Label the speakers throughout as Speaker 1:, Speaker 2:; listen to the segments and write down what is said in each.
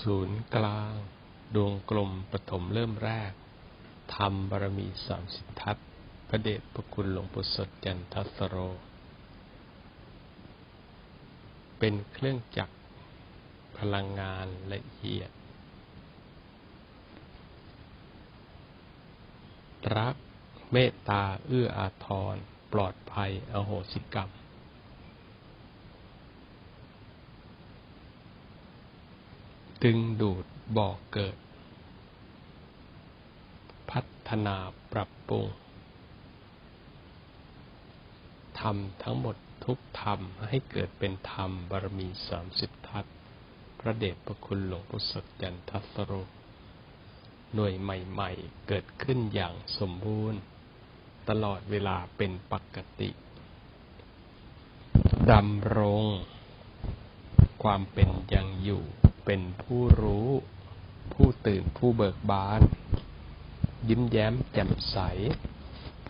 Speaker 1: ศูนย์กลาง ดวงกลมปฐมเริ่มแรกธรรมบารมีสามสิบทัศน์พระเดชพระคุณหลวงปู่สดจันทัสโร เป็นเครื่องจักรพลังงานละเอียด รักเมตตาเอื้ออาทร ปลอดภัย อโหสิกรรม ดึงดูดบ่อกเกิด พัฒนาปรับปรุงทำทั้งหมดทุกธรรมให้เกิดเป็นธรรมบารมีสามสิบทัศพระเดชพระคุณหลวงพุทธจันทัสโรหน่วยใหม่ๆ เกิดขึ้นอย่างสมบูรณ์ ตลอดเวลาเป็นปกติดำรง ความเป็นยังอยู่ เป็นผู้รู้ ผู้ตื่นผู้เบิกบาน ยิ้มแย้มแจ่มใส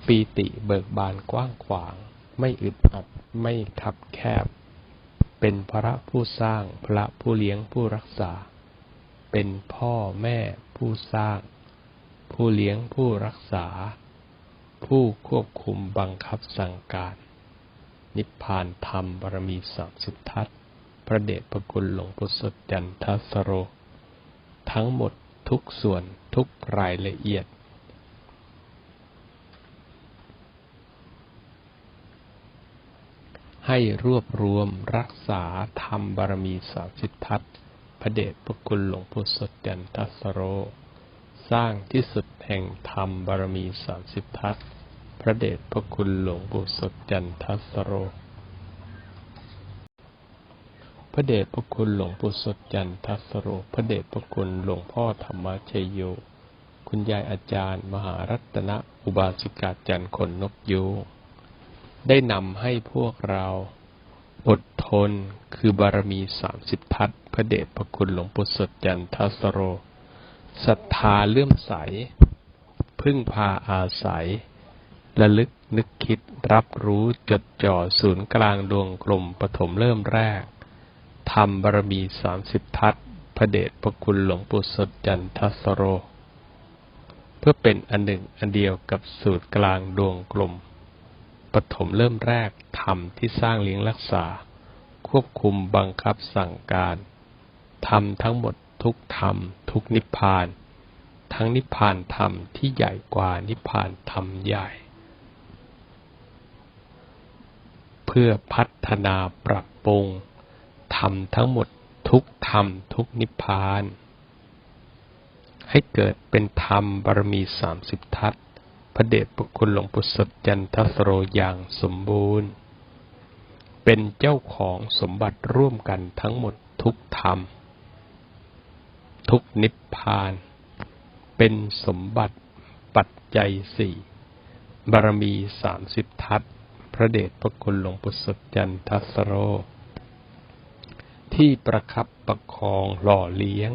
Speaker 1: ปีติเบิกบานกว้างขวาง ไม่อึดอัดไม่คับแคบ เป็นพระผู้สร้างพระผู้เลี้ยงผู้รักษา เป็นพ่อแม่ผู้สร้าง ผู้เลี้ยงผู้รักษา ผู้ควบคุมบังคับสั่งการ นิพพานธรรมบารมีสามสิบทัศน์ พระเดชพระคุณหลวงพุทธจันทสโร ทั้งหมดทุกส่วนทุกรายละเอียด ให้รวบรวมรักษาธรรมบารมีสามสิบทัศน์พระเดชพระคุณหลวงพุทธจันทสโร สร้างที่สุดแห่งธรรมบารมีสามสิบทัศพระเดชพระคุณหลวงปู่สดจันทสโร ระเดชพระคุณหลวงปู่สดจันทสโร พระเดชพระคุณหลวงพ่อธรรมชโย คุณยายอาจารย์ มหารัตนอุบาสิกาจันทร์ขนนกยูงได้นำให้พวกเราอดทนคือบารมีสามสิบทัศน์พระเดชพระคุณหลวงปู่สดจันทสโรศรัทธาเลื่อมใส พึ่งพาอาศัยระลึกนึกคิดรับรู้จดจ่อศูนย์กลางดวงกลมปฐมเริ่มแรก ทำบารมีสามสิบทัศพระเดชพระคุณหลวงปู่สดจันทสโร เพื่อเป็นอันหนึ่งอันเดียวกับสูตรกลางดวงกลม ปฐมเริ่มแรกธรรมที่สร้างเลี้ยงรักษา ควบคุมบังคับสั่งการทำทั้งหมดทุกธรรม ทุกนิพพาน ทั้งนิพพานธรรมที่ใหญ่กว่านิพพานธรรมใหญ่ เพื่อพัฒนาปรับปรุง ทำทั้งหมดทุกธรรมทุกนิพพาน ให้เกิดเป็นธรรมบารมีสามสิบทัศพระเดชพระคุณหลวงปู่สดจันทสโรอย่างสมบูรณ์ เป็นเจ้าของสมบัติร่วมกันทั้งหมดทุกธรรม ทุกนิพพาน เป็นสมบัติปัจจัยสี่บารมีสามสิบทัศพระเดชพระคุณหลวงปู่สดจันทสโร ที่ประคับประคองหล่อเลี้ยง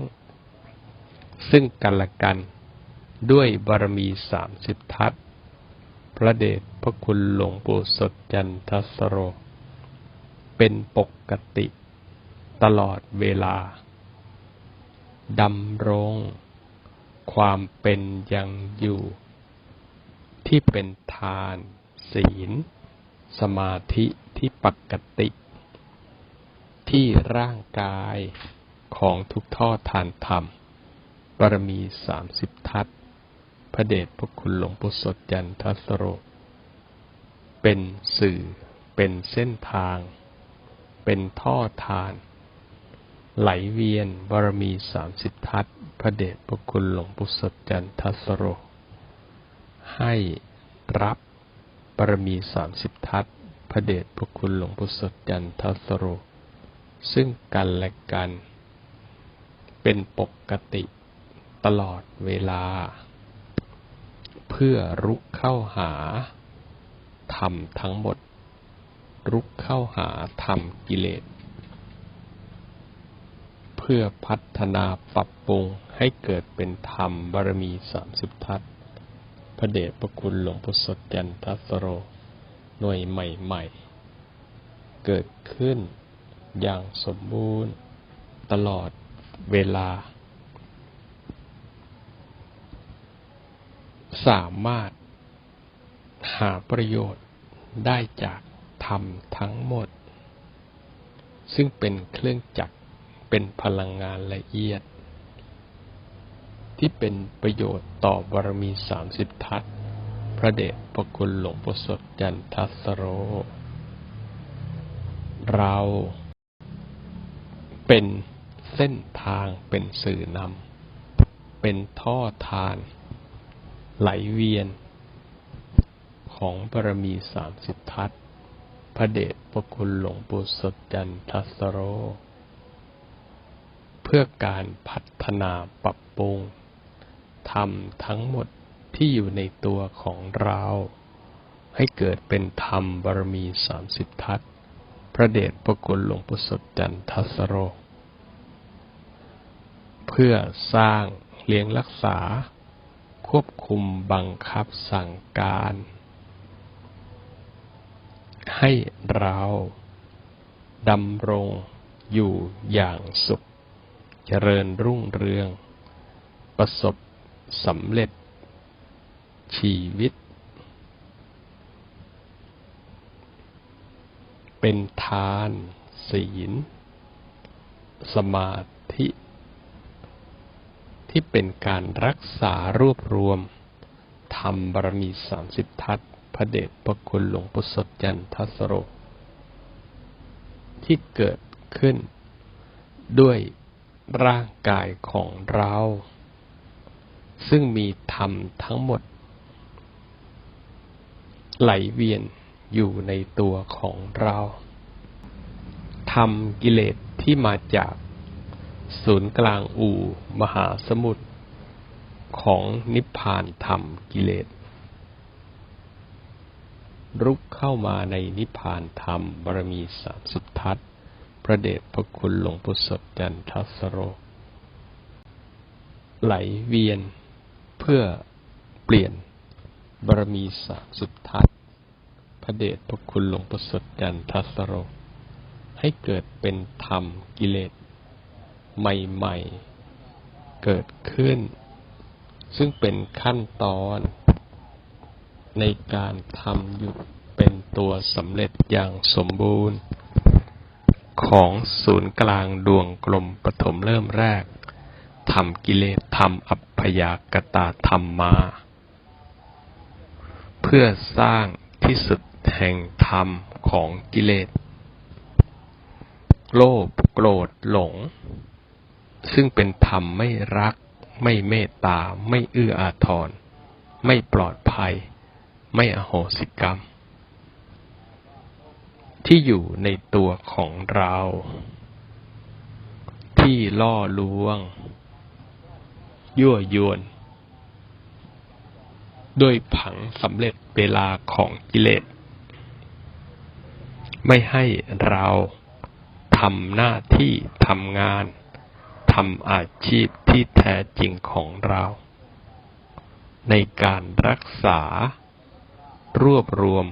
Speaker 1: ซึ่งกันและกันด้วยบารมีสามสิบทัศพระเดชพระคุณหลวงปู่สดจันทสโร เป็นปกติตลอดเวลาดำรงความเป็นยังอยู่ ที่เป็นทาน ศีล สมาธิที่ปกติ ที่ร่างกายของทุกท่อทานธรรม บารมีสามสิบทัศพระเดชพระคุณหลวงปู่สดจันทัสโร เป็นสื่อ เป็นเส้นทาง เป็นท่อทาน ไหลเวียนบารมีสามสิบทัศพระเดชพระคุณหลวงปู่สดจันทัสโร ให้รับบารมีสามสิบทัศพระเดชพระคุณหลวงปู่สดจันทัสโร ซึ่งกันและกัน เป็นปกติตลอดเวลา เพื่อรุกเข้าหาธรรมทั้งหมด รุกเข้าหาธรรมกิเลส เพื่อพัฒนาปรับปรุงให้เกิดเป็นธรรมบารมีสามสิบทัศพระเดชพระคุณหลวงพุทธจันทสโร หน่วยใหม่ ๆ เกิดขึ้น อย่างสมบูรณ์ตลอดเวลา สามารถหาประโยชน์ได้จากธรรมทั้งหมด ซึ่งเป็นเครื่องจักรเป็นพลังงานละเอียด ที่เป็นประโยชน์ต่อบารมีสามสิบทัศพระเดชพระคุณหลวงปู่สดจันทัสโร เรา เป็นเส้นทางเป็นสื่อนำเป็นท่อทาน ไหลเวียน ของบารมีสามสิบทัศพระเดชพระคุณหลวงปู่สดจันทัสโร เพื่อการพัฒนาปรับปรุงทำทั้งหมดที่อยู่ในตัวของเรา ให้เกิดเป็นธรรมบารมีสามสิบทัศพระเดชพระคุณหลวงปู่สดจันทัสโร เพื่อสร้างเลี้ยงรักษา ควบคุมบังคับสั่งการ ให้เราดำรงอยู่อย่างสุข เจริญรุ่งเรือง ประสบสำเร็จ ชีวิต เป็นทาน ศีล สมาธิ ที่เป็นการรักษารวบรวมธรรมบารมีสามสิบทัศน์พระเดชพระคุณหลวงปู่สดจันทัสโร ที่เกิดขึ้นด้วยร่างกายของเรา ซึ่งมีธรรมทั้งหมด ไหลเวียนอยู่ในตัวของเราทำกิเลสที่มาจาก ศูนย์กลางอู่มหาสมุทรของนิพพานธรรมกิเลส รุกเข้ามาในนิพพานธรรมบารมีสามสุทัศพระเดชพระคุณหลวงปู่สดจันทัสโร ไหลเวียนเพื่อเปลี่ยนบารมีสามสุทัศพระเดชพระคุณหลวงปู่สดจันทัสโร ให้เกิดเป็นธรรมกิเลส ใหม่ ๆ เกิดขึ้น ซึ่งเป็นขั้นตอน ในการทำหยุดเป็นตัวสำเร็จอย่างสมบูรณ์ ของศูนย์กลางดวงกลมปฐมเริ่มแรกทำกิเลสทำอัพยากตาธรรมมา เพื่อสร้างที่สุดแห่งธรรมของกิเลส โลภโกรธหลง ซึ่งเป็นธรรมไม่รัก ไม่เมตตา ไม่เอื้ออาทร ไม่ปลอดภัย ไม่อโหสิกรรม ที่อยู่ในตัวของเรา ที่ล่อลวง ยั่วยวนด้วยผังสำเร็จเวลาของกิเลส ไม่ให้เราทำหน้าที่ทำงาน ทำอาชีพที่แท้จริงของเรา ในการรักษา รวบรวม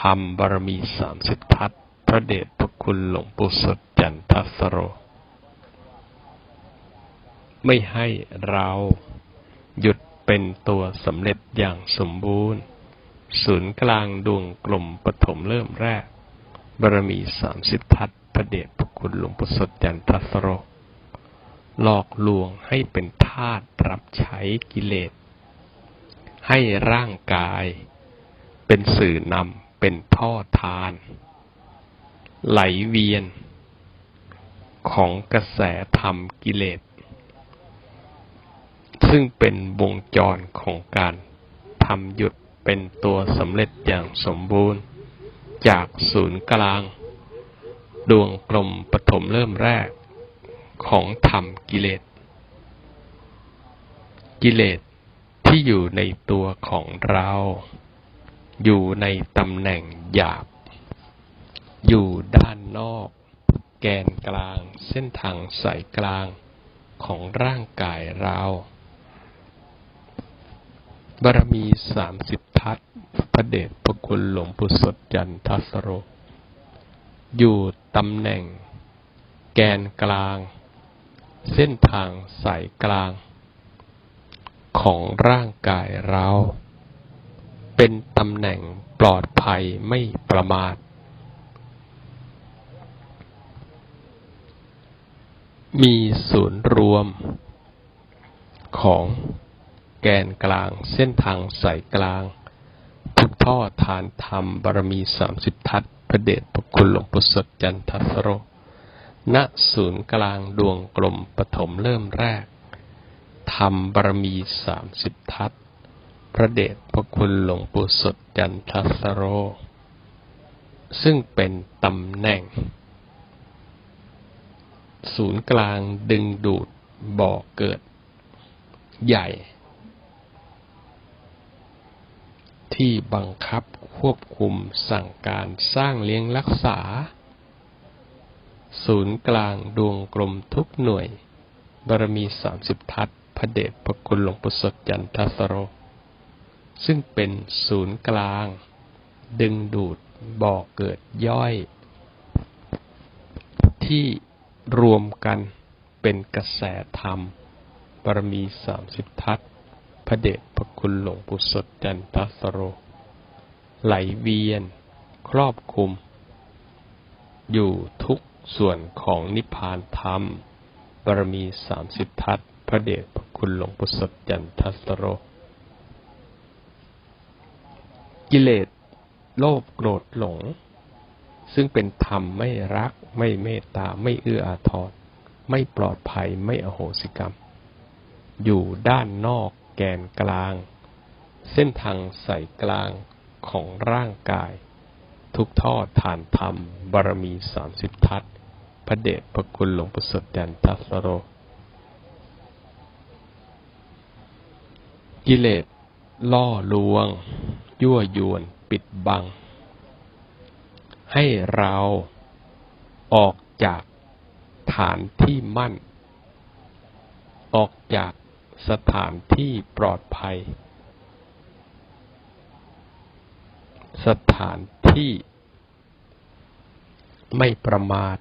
Speaker 1: ธรรมบารมีสามสิบทัศพระเดชพระคุณหลวงปู่สดจันทัสโร ไม่ให้เราหยุดเป็นตัวสำเร็จอย่างสมบูรณ์ ศูนย์กลางดวงกลมปฐมเริ่มแรกบารมีสามสิบทัศพระเดชพระคุณหลวงปู่สดจันทัสโร หลอกลวงให้เป็นทาสรับใช้กิเลส ให้ร่างกาย เป็นสื่อนำเป็นท่อทาน ไหลเวียน ของกระแสธรรมกิเลส ซึ่งเป็นวงจรของการทำหยุดเป็นตัวสำเร็จอย่างสมบูรณ์ จากศูนย์กลาง ดวงกลมปฐมเริ่มแรก ของธรรมกิเลส กิเลสที่อยู่ในตัวของเรา อยู่ในตำแหน่งหยาบ อยู่ด้านนอก แกนกลาง เส้นทางสายกลางของร่างกายเราบารมีสามสิบทัศพระเดชพระคุณหลวงปู่สดจันทัสโร อยู่ตำแหน่ง แกนกลาง เส้นทางสายกลาง ของร่างกายเรา เป็นตำแหน่งปลอดภัยไม่ประมาท มีศูนย์รวม ของแกนกลางเส้นทางสายกลางทุกท่อฐานธรรมบารมีสามสิบทัศพระเดชพระคุณหลวงปู่สดจันทสโร ณศูนย์กลางดวงกลมปฐมเริ่มแรกธรรมบารมีสามสิบทัศพระเดชพระคุณหลวงปู่สดจันทสโร ซึ่งเป็นตำแหน่ง ศูนย์กลางดึงดูดบ่อเกิด ใหญ่ ที่บังคับควบคุมสั่งการสร้างเลี้ยงรักษา ศูนย์กลางดวงกลมทุกหน่วย บารมีสามสิบทัศพระเดชพระคุณหลวงปู่สดจันทสโร ซึ่งเป็นศูนย์กลาง ดึงดูดบ่อเกิดย่อย ที่รวมกันเป็นกระแสธรรม บารมีสามสิบทัศพระเดชพระคุณหลวงปู่สดจันทสโร ไหลเวียน ครอบคลุม อยู่ทุก ส่วนของนิพพานธรรม บารมีสามสิบทัศพระเดชพระคุณหลวงปู่สดจันทสโร กิเลสโลภโกรธหลง ซึ่งเป็นธรรมไม่รัก ไม่เมตตา ไม่เอื้ออาทร ไม่ปลอดภัยไม่อโหสิกรรม อยู่ด้านนอกแกนกลาง เส้นทางสายกลางของร่างกาย ทุกท่อฐานธรรมบารมีสามสิบทัศ พระเดชพระคุณหลวงปู่สดจันทสโร กิเลสล่อลวง ยั่วยวนปิดบัง ให้เราออกจากฐานที่มั่น ออกจากสถานที่ปลอดภัย สถานที่ไม่ประมาท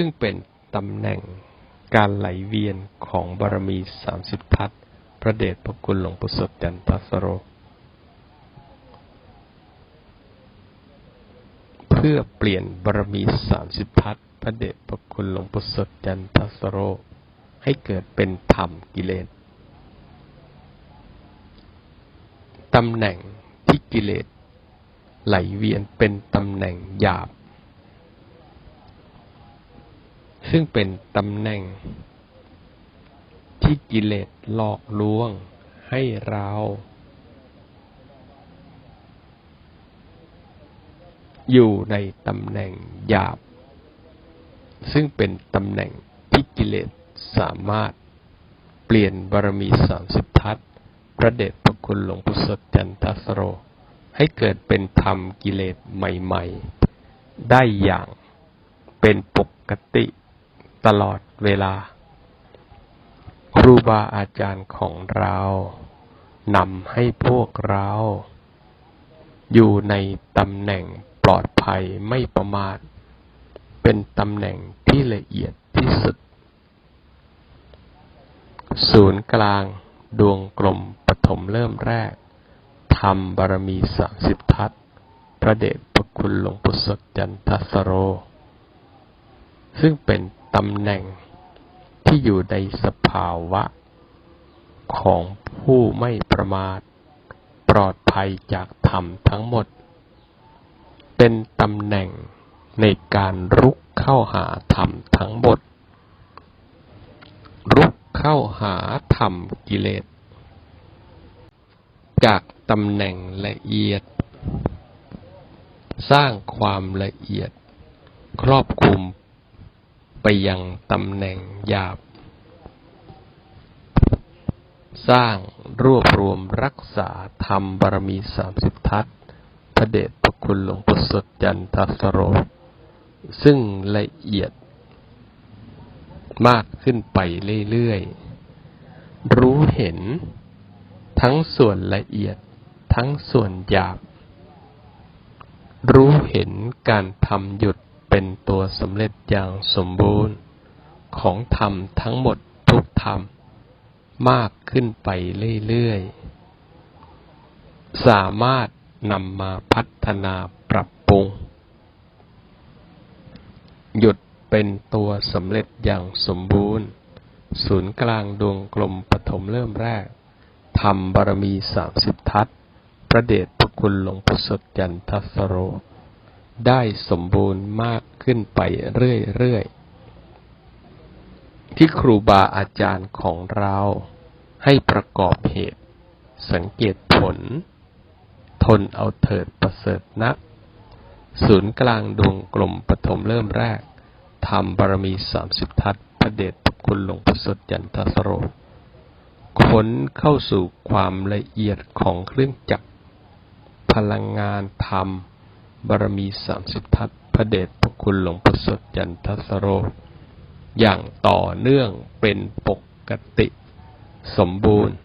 Speaker 1: ซึ่งเป็นตำแหน่งการไหลเวียนของบารมีสามสิบทัศพระเดชพระคุณหลวงปู่สดจันทสโร เพื่อเปลี่ยนบารมีสามสิบทัศพระเดชพระคุณหลวงปู่สดจันทสโร ให้เกิดเป็นธรรมกิเลสตำแหน่งที่กิเลสไหลเวียนเป็นตำแหน่งหยาบ ซึ่งเป็นตำแหน่ง ที่กิเลสหลอกลวงให้เรา อยู่ในตำแหน่งหยาบ ซึ่งเป็นตำแหน่งที่กิเลสสามารถเปลี่ยนบารมีสามสิบทัศพระเดชพระคุณหลวงปู่สดจันทสโร ให้เกิดเป็นธรรมกิเลสใหม่ ๆ ได้อย่างเป็นปกติ ตลอดเวลา ครูบาอาจารย์ของเรานำให้พวกเรา อยู่ในตำแหน่งปลอดภัยไม่ประมาท เป็นตำแหน่งที่ละเอียดที่สุด ศูนย์กลางดวงกลมปฐมเริ่มแรกธรรมบารมีสามสิบทัศพระเดชพระคุณหลวงปู่สดจันทสโร ซึ่งเป็น ตำแหน่งที่อยู่ในสภาวะ ของผู้ไม่ประมาท ปลอดภัยจากธรรมทั้งหมด เป็นตำแหน่งในการรุกเข้าหาธรรมทั้งหมด รุกเข้าหาธรรมกิเลส จากตำแหน่งละเอียด สร้างความละเอียด ครอบคลุม ไปยังตำแหน่งหยาบ สร้างรวบรวมรักษาธรรมบารมีสามสิบทัศพระเดชพระคุณหลวงปู่สดจันทสโร ซึ่งละเอียดมากขึ้นไปเรื่อยๆ รู้เห็นทั้งส่วนละเอียดทั้งส่วนหยาบ รู้เห็นการทำหยุด เป็นตัวสำเร็จอย่างสมบูรณ์ของธรรมทั้งหมดทุกธรรม มากขึ้นไปเรื่อยๆ สามารถนำมาพัฒนาปรับปรุง หยุดเป็นตัวสำเร็จอย่างสมบูรณ์ ศูนย์กลางดวงกลมปฐมเริ่มแรกทำบารมีสามสิบทัศน์พระเดชพระคุณหลวงพ่อสดยันทัสโร ได้สมบูรณ์มากขึ้นไปเรื่อยๆ ที่ครูบาอาจารย์ของเราให้ประกอบเหตุ สังเกตผล ทนเอาเถิดประเสริฐนัก ศูนย์กลางดวงกลมปฐมเริ่มแรกทำบารมีสามสิบทัศน์พระเดชพระคุณหลวงพ่อสดยันทสโรค้นเข้าสู่ความละเอียดของเครื่องจักรพลังงานธรรม บารมีสามสิบทัศพระเดชพระคุณหลวงพ่อสดยันทัสโร อย่างต่อเนื่องเป็นปกติ สมบูรณ์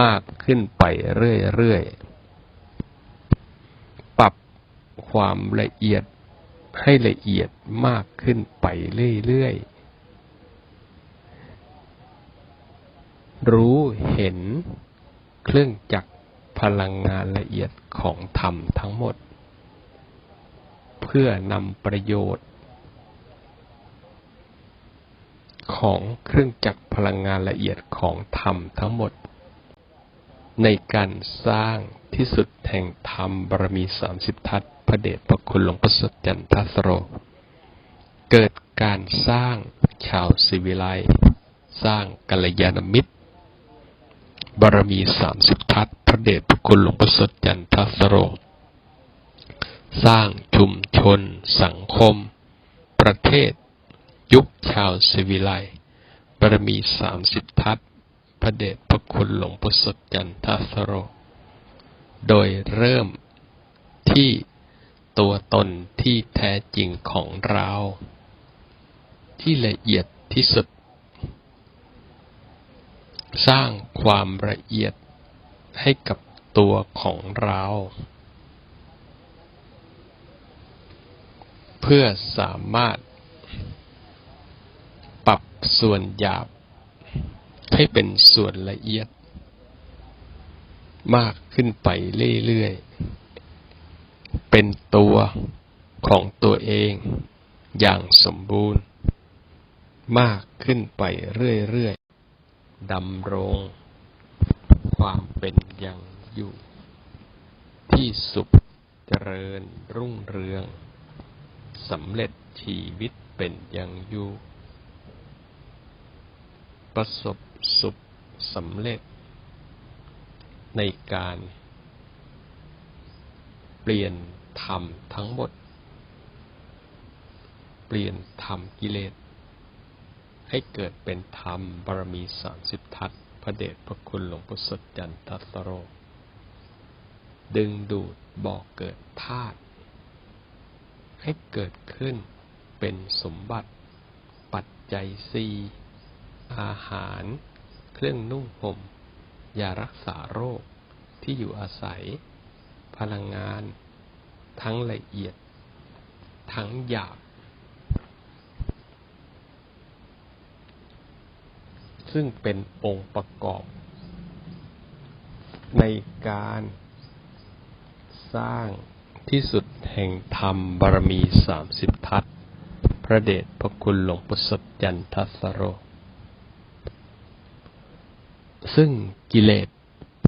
Speaker 1: มากขึ้นไปเรื่อยๆ ปรับความละเอียดให้ละเอียดมากขึ้นไปเรื่อยๆ รู้เห็นเครื่องจักรพลังงานละเอียดของธรรมทั้งหมด เพื่อนำประโยชน์ ของเครื่องจักรพลังงานละเอียดของธรรมทั้งหมด ในการสร้างที่สุดแห่งธรรมบารมีสามสิบทัศพระเดชพระคุณหลวงพ่อสดจันทสโร เกิดการสร้างชาวสิวิไลสร้างกัลยาณมิตร บารมีสามสิบทัศพระเดชพระคุณหลวงพ่อสดจันทสโร สร้างชุมชน สังคม ประเทศ ยุคชาวสิวิไลบารมีสามสิบทัศพระเดชพระคุณหลวงพ่อสดจันทสโร โดยเริ่มที่ตัวตนที่แท้จริงของเรา ที่ละเอียดที่สุด สร้างความละเอียดให้กับตัวของเรา เพื่อสามารถ ปรับส่วนหยาบ ให้เป็นส่วนละเอียด มากขึ้นไปเรื่อยๆ เป็นตัวของตัวเองอย่างสมบูรณ์ มากขึ้นไปเรื่อยๆดำรง ความเป็นอย่างอยู่ ที่สุขเจริญรุ่งเรือง สำเร็จชีวิตเป็นอย่างอยู่ ประสบสุขสำเร็จ ในการเปลี่ยนธรรมทั้งหมด เปลี่ยนธรรมกิเลส ให้เกิดเป็นธรรมบารมีสามสิบทัศพระเดชพระคุณหลวงพ่อสดจันทัสโร ดึงดูดบอกเกิดธาตุ ให้เกิดขึ้นเป็นสมบัติ ปัจจัยสีอาหาร เครื่องนุ่งห่มยารักษาโรคที่อยู่อาศัย พลังงาน ทั้งละเอียด ทั้งหยาบ ซึ่งเป็นองค์ประกอบ ในการสร้าง ที่สุดแห่งธรรมบารมีสามสิบทัศ พระเดชพระคุณหลวงปุสจันทัสโร ซึ่งกิเลส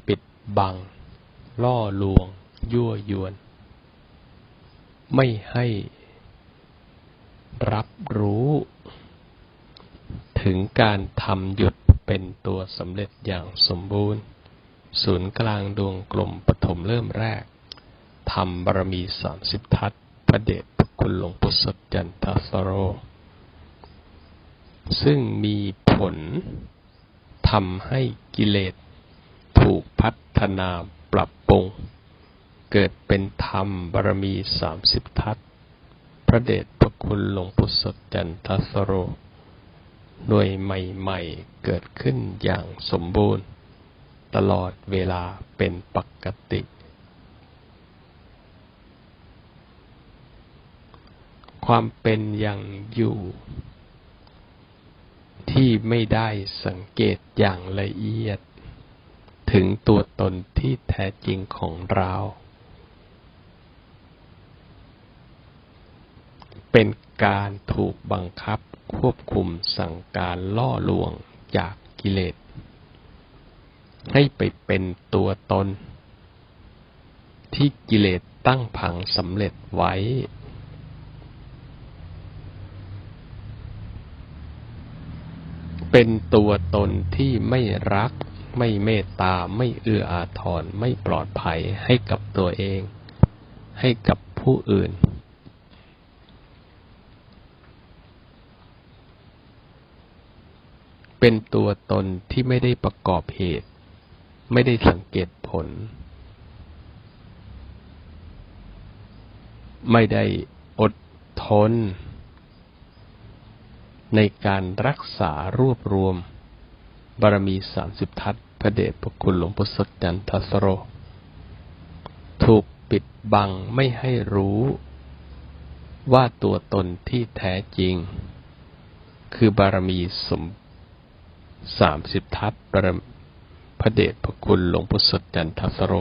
Speaker 1: ปิดบัง ล่อลวง ยั่วยวน ไม่ให้รับรู้ ถึงการทำหยุดเป็นตัวสำเร็จอย่างสมบูรณ์ ศูนย์กลางดวงกลมปฐมเริ่มแรก ทำบารมีสามสิบทัศพระเดชพระคุณหลวงปู่สดจันทสโร ซึ่งมีผลทำให้กิเลสถูกพัฒนาปรับปรุง เกิดเป็นธรรมบารมีสามสิบทัศพระเดชพระคุณหลวงปู่สดจันทสโรหน่วยใหม่ๆเกิดขึ้นอย่างสมบูรณ์ ตลอดเวลาเป็นปกติ ความเป็นอย่างอยู่ ที่ไม่ได้สังเกตอย่างละเอียด ถึงตัวตนที่แท้จริงของเรา เป็นการถูกบังคับควบคุมสั่งการล่อลวงจากกิเลส ให้ไปเป็นตัวตน ที่กิเลสตั้งผังสำเร็จไว้ เป็นตัวตนที่ไม่รัก ไม่เมตตา ไม่เอื้ออาทร ไม่ปลอดภัยให้กับตัวเอง ให้กับผู้อื่น เป็นตัวตนที่ไม่ได้ประกอบเหตุ ไม่ได้สังเกตผล ไม่ได้อดทน ในการรักษารวบรวม บารมีสามสิบทัศพระเดชพระคุณหลวงพ่อสดจันทสโร ถูกปิดบังไม่ให้รู้ว่าตัวตนที่แท้จริง คือบารมีสมสามสิบทัศบารมพระเดชพระคุณหลวงพ่อสดจันทสโร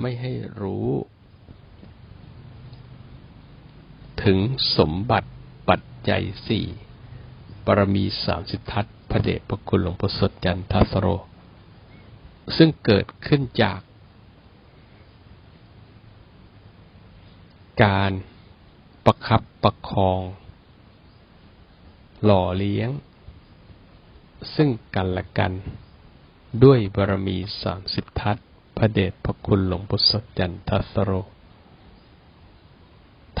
Speaker 1: ไม่ให้รู้ ถึงสมบัติ จจัยสี่บารมีสามสิบทัศพระเดชพระคุณหลวงพ่อสดจันทสโร ซึ่งเกิดขึ้นจาก การประคับประคอง หล่อเลี้ยง ซึ่งกันและกัน ด้วยบารมีสามสิบทัศพระเดชพระคุณหลวงพ่อสดจันทสโร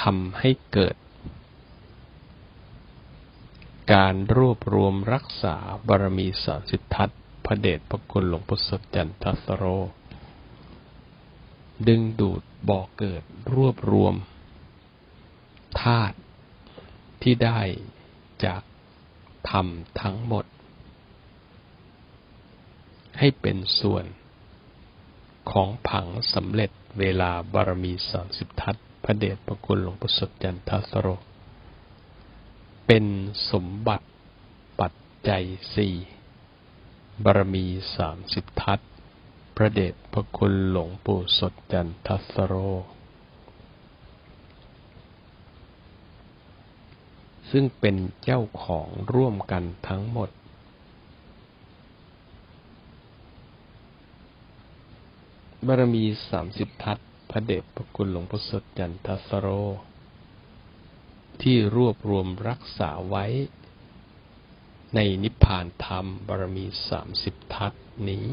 Speaker 1: ทำให้เกิด การรวบรวมรักษาบารมีสามสิบทัศพระเดชพระคุณหลวงพ่อสดจันทสโร ดึงดูดบ่อเกิดรวบรวมธาตุที่ได้จากธรรมทั้งหมด ให้เป็นส่วนของผังสำเร็จเวลาบารมีสามสิบทัศพระเดชพระคุณหลวงพ่อสดจันทสโร เป็นสมบัติปัจจัยสี่บารมีสามสิบทัศพระเดชพระคุณหลวงปู่สดจันทสโร ซึ่งเป็นเจ้าของร่วมกันทั้งหมด บารมีสามสิบทัศพระเดชพระคุณหลวงพ่สดจันทสโร ที่รวบรวมรักษาไว้ ในนิพพานธรรมบารมีสามสิบทัศนี้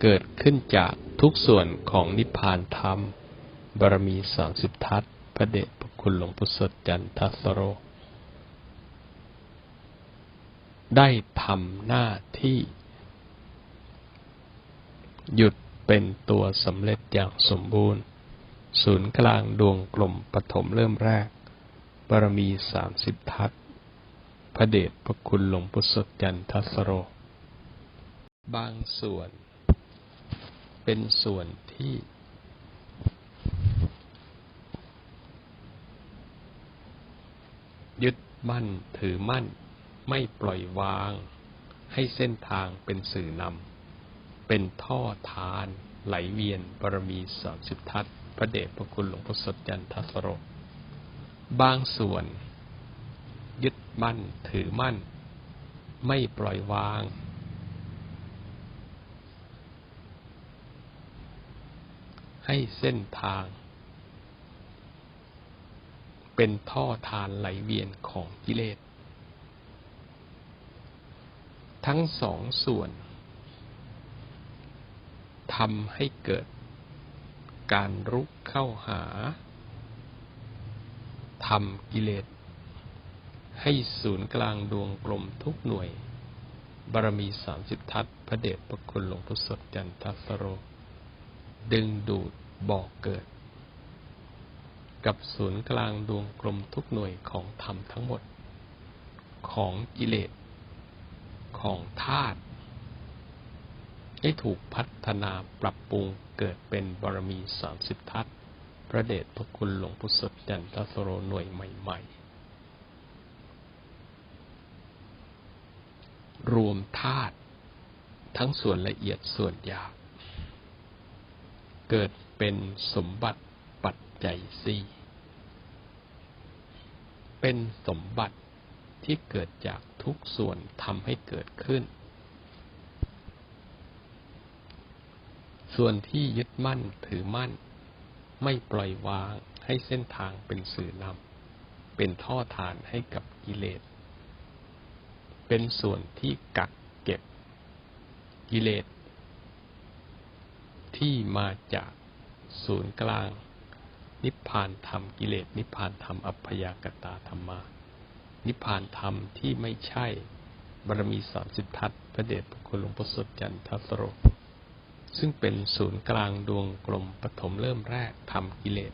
Speaker 1: เกิดขึ้นจากทุกส่วนของนิพพานธรรมบารมีสามสิบทัศพระเดชพระคุณหลวงพ่อสดจันทสโร ได้ทำหน้าที่ หยุดเป็นตัวสำเร็จอย่างสมบูรณ์ ศูนย์กลางดวงกลมปฐมเริ่มแรก บารมีสามสิบทัศพระเดชพระคุณหลวงพุทธจันทัสโร บางส่วน เป็นส่วนที่ ยึดมั่นถือมั่น ไม่ปล่อยวาง ให้เส้นทางเป็นสื่อนำเป็นท่อทาน ไหลเวียนบารมีสามสิบทัศพระเดชพระคุณหลวงพ่สดจันทัสโร บางส่วน ยึดมั่นถือมั่น ไม่ปล่อยวาง ให้เส้นทาง เป็นท่อทานไหลเวียนของกิเลส ทั้งสองส่วนทำให้เกิดการรุกเข้าหา ทำกิเลส ให้ศูนย์กลางดวงกลมทุกหน่วย บารมีสามสิบทัศพระเดชพระคุณหลวงพุทธสดจันทสโร ดึงดูดบอกเกิด กับศูนย์กลางดวงกลมทุกหน่วยของธรรมทั้งหมด ของกิเลส ของธาตุให้ถูกพัฒนาปรับปรุงเกิดเป็นบารมีสามสิบทัศ พระเดชพระคุณหลวงพุทธจันทสโรหน่วยใหม่ ๆ รวมธาตุทั้งส่วนละเอียดส่วนหยาบเกิดเป็นสมบัติปัจจัยสี่เป็นสมบัติที่เกิดจากทุกส่วนทำให้เกิดขึ้น ส่วนที่ยึดมั่นถือมั่น ไม่ปล่อยวางให้เส้นทางเป็นสื่อนำเป็นท่อทานให้กับกิเลส เป็นส่วนที่กักเก็บกิเลส ที่มาจากศูนย์กลาง นิพพานธรรมกิเลส นิพพานธรรมอัพยากตาธรรมานิพพานธรรมที่ไม่ใช่บารมีสามสิบทัศพระเดชพระคุณหลวงพ่อสดจันทสโร ซึ่งเป็นศูนย์กลางดวงกลมปฐมเริ่มแรกทำกิเลส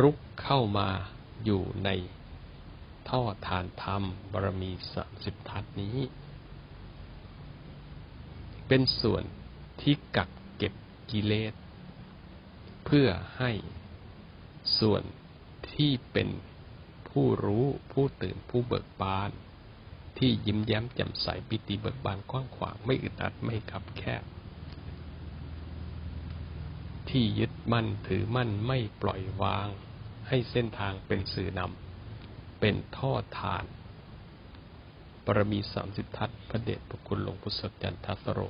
Speaker 1: รุกเข้ามาอยู่ในท่อทานธรรมบารมีสามสิบทัศนี้ เป็นส่วนที่กักเก็บกิเลส เพื่อให้ส่วนที่เป็นผู้รู้ผู้ตื่นผู้เบิกบาน ที่ยิ้มแย้มแจ่มใสปิติเบิกบานกว้างขวางไม่อึดอัดไม่ขับแคบ ที่ยึดมั่นถือมั่นไม่ปล่อยวาง ให้เส้นทางเป็นสื่อนำเป็นท่อทานปรมีสามสิบทัศพระเดชพระคุณหลวงพุทธจันทสโร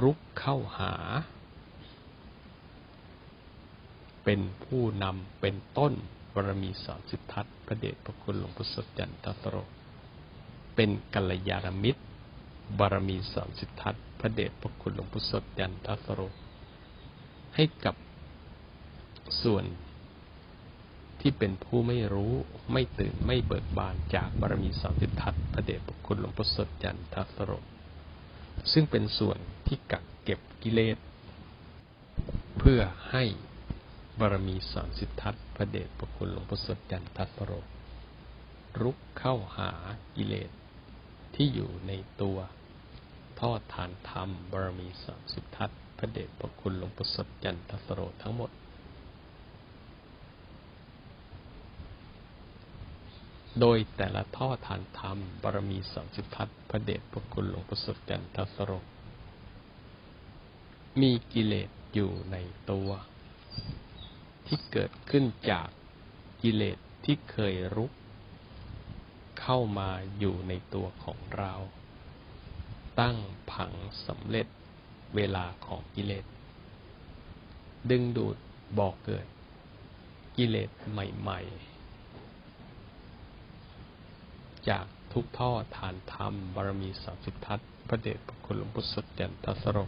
Speaker 1: รุกเข้าหา เป็นผู้นำเป็นต้นบารมีสามสิบทัศพระเดชพระคุณหลวงพุทธจันทสโร เป็นกัลยาณมิตร บารมีสามสิบทัศพระเดชพระคุณหลวงพุทธจันทสโร ให้กับส่วนที่เป็นผู้ไม่รู้ไม่ตื่นไม่เบิกบานจากบารมีสามสิบทัศพระเดชพระคุณหลวงพ่อสดจันทสโร ซึ่งเป็นส่วนที่กักเก็บกิเลสเพื่อให้บารมีสามสิบทัศพระเดชพระคุณหลวงพ่อสดจันทสโร รุกเข้าหากิเลส ที่อยู่ในตัวทอดทานธรรมบารมีสามสิบทัศพระเดชพระคุณหลวงพ่สดจันทสโรทั้งหมด โดยแต่ละท่อฐานธรรมบารมีสามสิบทัศพระเดชพระคุณหลวงประสดจันทสโรมีกิเลสอยู่ในตัว ที่เกิดขึ้นจากกิเลสที่เคยรุก เข้ามาอยู่ในตัวของเรา ตั้งผังสำเร็จเวลาของกิเลส ดึงดูดบอกเกิด กิเลสใหม่ ๆ จากทุกท่อฐานธรรมบารมีสามสิบทัศพระเดชพระคุณหลวงพุทธสดแจ่ทัสโร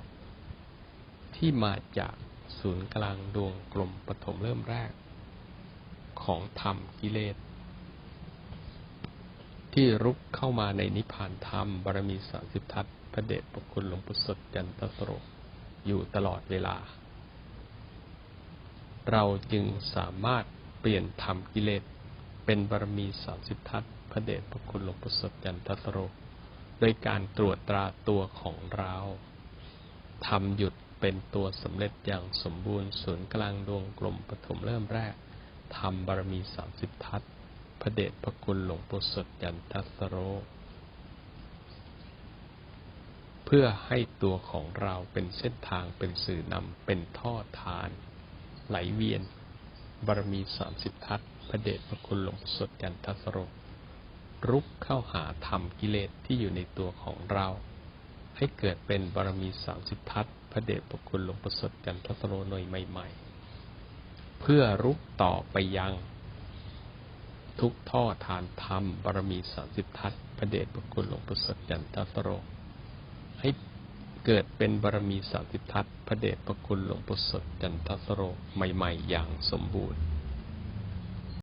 Speaker 1: ที่มาจากศูนย์กลางดวงกลมปฐมเริ่มแรก ของธรรมกิเลส ที่รุกเข้ามาในนิพพานธรรมบารมีสามสิบทัศพระเดชพระคุณหลวงพุทธสดจันทสโรอยู่ตลอดเวลา เราจึงสามารถเปลี่ยนธรรมกิเลสเป็นบารมีสามสิบทัศพระเดชพระคุณหลวงปู่สดจันทสโรโดยการตรวจตราตัวของเราทำหยุดเป็นตัวสำเร็จอย่างสมบูรณ์ศูนย์กลางดวงกลมปฐมเริ่มแรกทำบารมีสามสิบทัศ พระเดชพระคุณหลวงปู่สดจันทัสโร เพื่อให้ตัวของเราเป็นเส้นทางเป็นสื่อนำเป็นท่อทาน ไหลเวียน บารมีสามสิบทัศพระเดชพระคุณหลวงปู่สดจันทัสโร รุกเข้าหาธรรมกิเลสที่อยู่ในตัวของเรา ให้เกิดเป็นบารมีสามสิบทัศพระเดชพระคุณหลวงประสดกันทัสโรหน่อยใหม่ ๆ เพื่อรุกต่อไปยัง ทุกท่อทานธรรมบารมีสามสิบทัศพระเดชพระคุณหลวงปู่สดยันทัตโร ให้เกิดเป็นบารมีสามสิบทัศพระเดชพระคุณหลวงปู่สดจันทสโรใหม่ ๆ อย่างสมบูรณ์